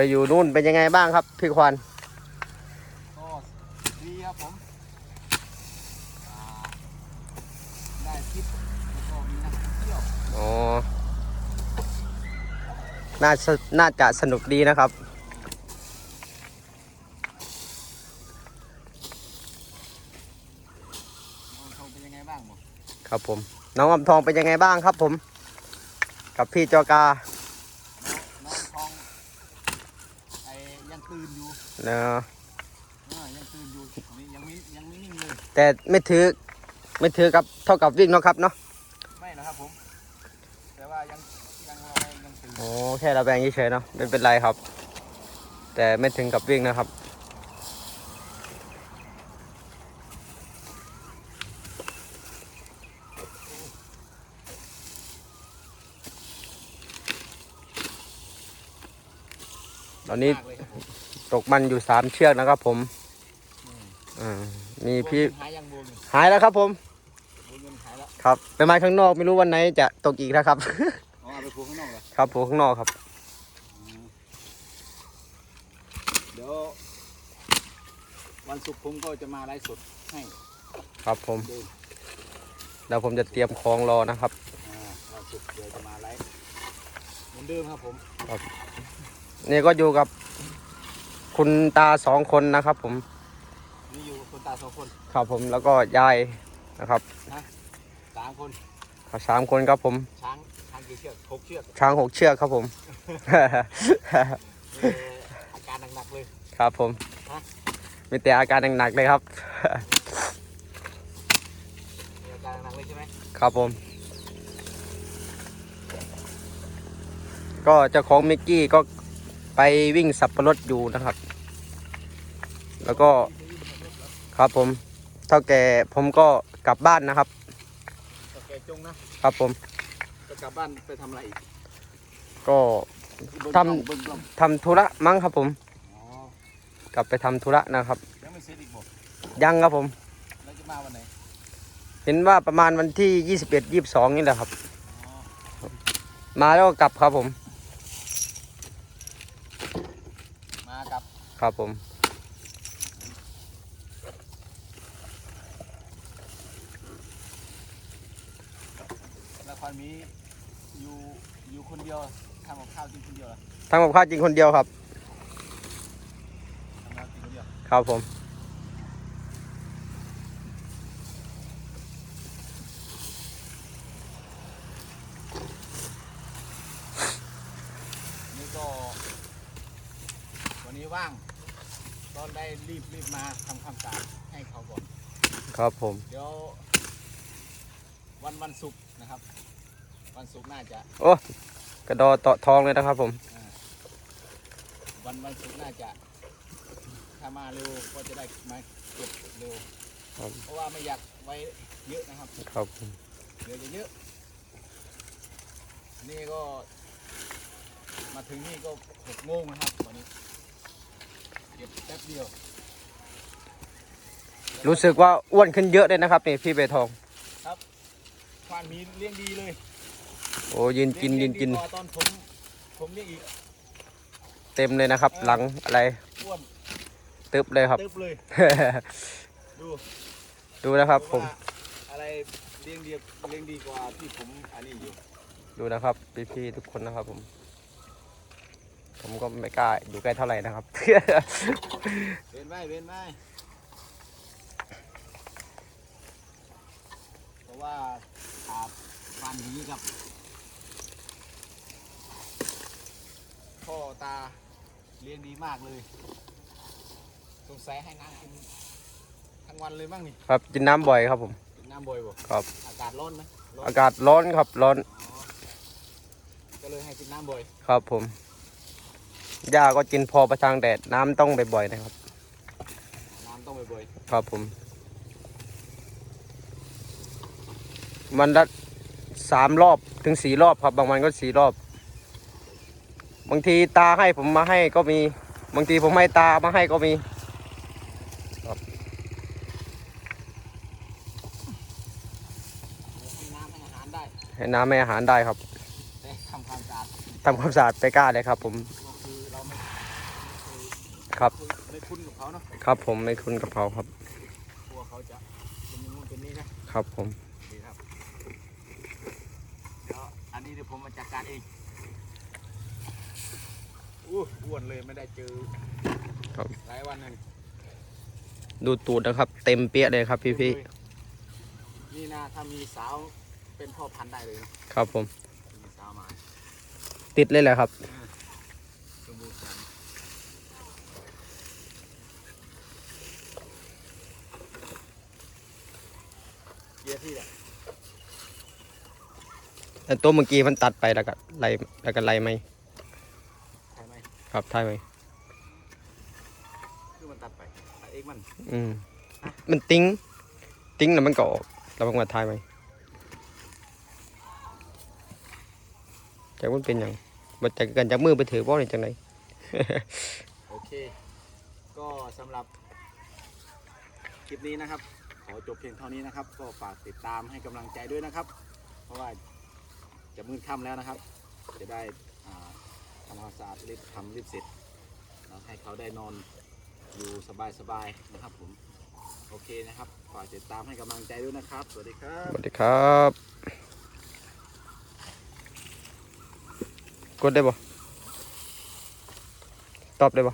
ไปอยู่นู่นเป็นยังไงบ้างครับพี่ควันก็ดีครับผมอ่าได้ทริปแล้วก็มีนักท่องเที่ยวอ๋อน่าสน่าจะสนุกดีนะครับน้องชมเป็นยังไงบ้างหมดครับผม น้องอำทองเป็นยังไงบ้างครับผม กับพี่จอกา น้องน้องทองไอ้ยังตื่นอยู่ เนอะเออยังตื่นอยู่นี่ยังไม่ยังไม่นิ่งเลยแต่ไม่ถือไม่ถือกับเท่ากับวิ่งเนาะครับเนาะไม่นะครับผมแต่ว่ายังยังเรายังตื่นโอ้แค่ระแบงเฉยๆเนาะไม่เป็นไรครับ แต่ไม่ถึงกับวิ่งนะครับตอนนี้ มากเลยครับผมตกมันอยู่สามเชือกนะครับผมอ่ามีพี่หายยังบวงเงินหายแล้วครับผมบวงเงินหายแล้วครับไปมาข้างนอกไม่รู้วันไหนจะตกอีกนะครับอ๋อเอาไปปูข้างนอกเหรอครับผมข้างนอกครับอืมเดี๋ยววันศุกร์ผมก็จะมาไลฟ์สดให้ครับผมดูแล้วผมจะเตรียมของรอนะครับอ่าวันศุกร์เดี๋ยวจะมาไลฟ์เหมือนเดิมครับผมนี่ก็อยู่กับ คุณตาสองคนนะครับ ผมนี่อยู่กับคนตาสองคนครับผมแล้วก็ยายนะครับสามคนสามคนครับผมช้างช้างกี่เชือกหกเชือกช้างหกเชือกครับผม มีอาการหนักๆเลย ครับผมฮะ มีแต่อาการหนักๆเลยครับ มีอาการหนักๆเลยใช่ไหมครับผม ก็เจ้าของมิกกี้ก็ ไปวิ่งสับปะรดอยู่นะครับ แล้วก็ครับผมเท่าแก่ผมก็กลับบ้านนะครับโอเคจงนะครับผมจะกลับบ้านไปทำอะไรอีกก็เบิ่งทำกล้องเบิ่งกล้องทำธุระมั้งครับผม อ๋อกลับไปทำธุระนะครับ ยังไม่เสร็จอีกบอกยังครับผม แล้วจะมาวันไหนเห็นว่าประมาณวันที่ 21 22 นี่แหละครับอ๋อมาแล้วก็กลับครับผม มากับ ครับผมละครมีอยู่อยู่คนเดียวทำกับข้าวกินคนเดียวเหรอทำกับข้าวจริงคนเดียวครับ ทำกับข้าวกินคนเดียวครับผม นี่ก็วันนี้ว่าง ตอนได้รีบรีบมาทำความสะอาดให้เขาก่อนครับผม เดี๋ยววันวันศุกร์นะครับ วันศุกร์น่าจะโอ้กระดอเต่อทองเลยนะครับผม วันวันศุกร์น่าจะ ถ้ามาเร็วก็จะได้มาเก็บเร็วครับ เพราะว่าไม่อยากไว้เยอะนะครับ ครับผมเดี๋ยวจะเยอะ นี่ก็ มาถึงนี่ก็หกโมงนะครับตอนนี้ เก็บแป๊บเดียว รู้สึกว่าอ้วนขึ้นเยอะเลยนะครับนี่พี่เบทองควานมีเลี้ยงดีเลยโอ้ยืนกินยืนกิน เลี้ยงดีว่าตอนผมผมเลี้ยงอีกเต็มเลยนะครับ หลังอะไรอ้วนตึบเลยครับ ตึ๊บเลย ดู ดูนะครับผม ว่าอะไรเลี้ยงดีเลี้ยงดีกว่าที่ผมอันนี้อยู่ ดูนะครับพี่ๆทุกคนนะครับผม ผมก็ไม่กล้าอยู่ใกล้เท่าไหร่นะครับ เว้นไว้เว้นไว้เพราะว่าขาดฟันนี้กับพ่อตาเลี้ยงดีมากเลย สงสัยให้น้ำกินทั้งวันเลยบ้างนี่ครับกินน้ำบ่อยครับผม กินน้ำบ่อยบ่ครับ อากาศร้อนไหมร้อนอากาศร้อนครับร้อนอ๋อก็เลยให้กินน้ำบ่อย ครับผม หญ้าก็กินพอประทังแดดน้ำต้องบ่อยๆนะครับ น้ำต้องบ่อยครับผม มันละสามรอบถึงสี่รอบครับ บางวันก็สี่รอบ บางทีตาให้ผมมาให้ก็มี บางทีผมให้ตามาให้ก็มีๆให้น้ำให้อาหารได้ให้น้ำให้อาหารได้ครับแต่ทำความสะอาดทำความสะอาดไปกล้าเลยครับผมก็คือเราไม่ ครับไม่คุ้นกับเขาเนาะครับผมไม่คุ้นกับเขาครับกลัวเขาจะเป็นนู่นเป็นนี่นะครับผมดีครับเดี๋ยวอันนี้เดี๋ยวผมมาจัดการเองอู้อ้วนเลยไม่ได้เจอครับหลายวันนั่นดูตูดนะครับ เต็มเปี้ยเลยครับพี่พี่นี่นะถ้ามีสาวเป็นพ่อพันธุ์ได้เลยนะครับผมมีสาวมาติดเลยแหละครับ สมบูรณ์กันเกียร์ที่ แหละแต่ตัวเมื่อกี้มันตัดไปแล้วก็ไล่แล้วก็ไล่ไหมใช่ไหมครับใช่ไหมคือมันตัดไปตัดเองมัน อืมมันติ้ง ติ้งแล้วมันก็ออกแล้วมันมาทายไหมจากมันเป็นอย่างบัจากกันจากมือไปถือบ่เลยจังไหนโอเค ก็สำหรับคลิปนี้นะครับข อจบเพียงเท่านี้นะครับ ก็ฝากติดตามให้กำลังใจด้วยนะครับ เพราะว่าจะมืดค่ำแล้วนะครับ จะได้ทำความสะอาดรีบทำรีบเสร็จแล้วให้เขาได้นอนอยู่สบายๆนะครับผมโอเคนะครับฝากติดตามให้กำลังใจด้วยนะครับ สวัสดีครับ สวัสดีครับ กดได้บ่ตอบได้บ่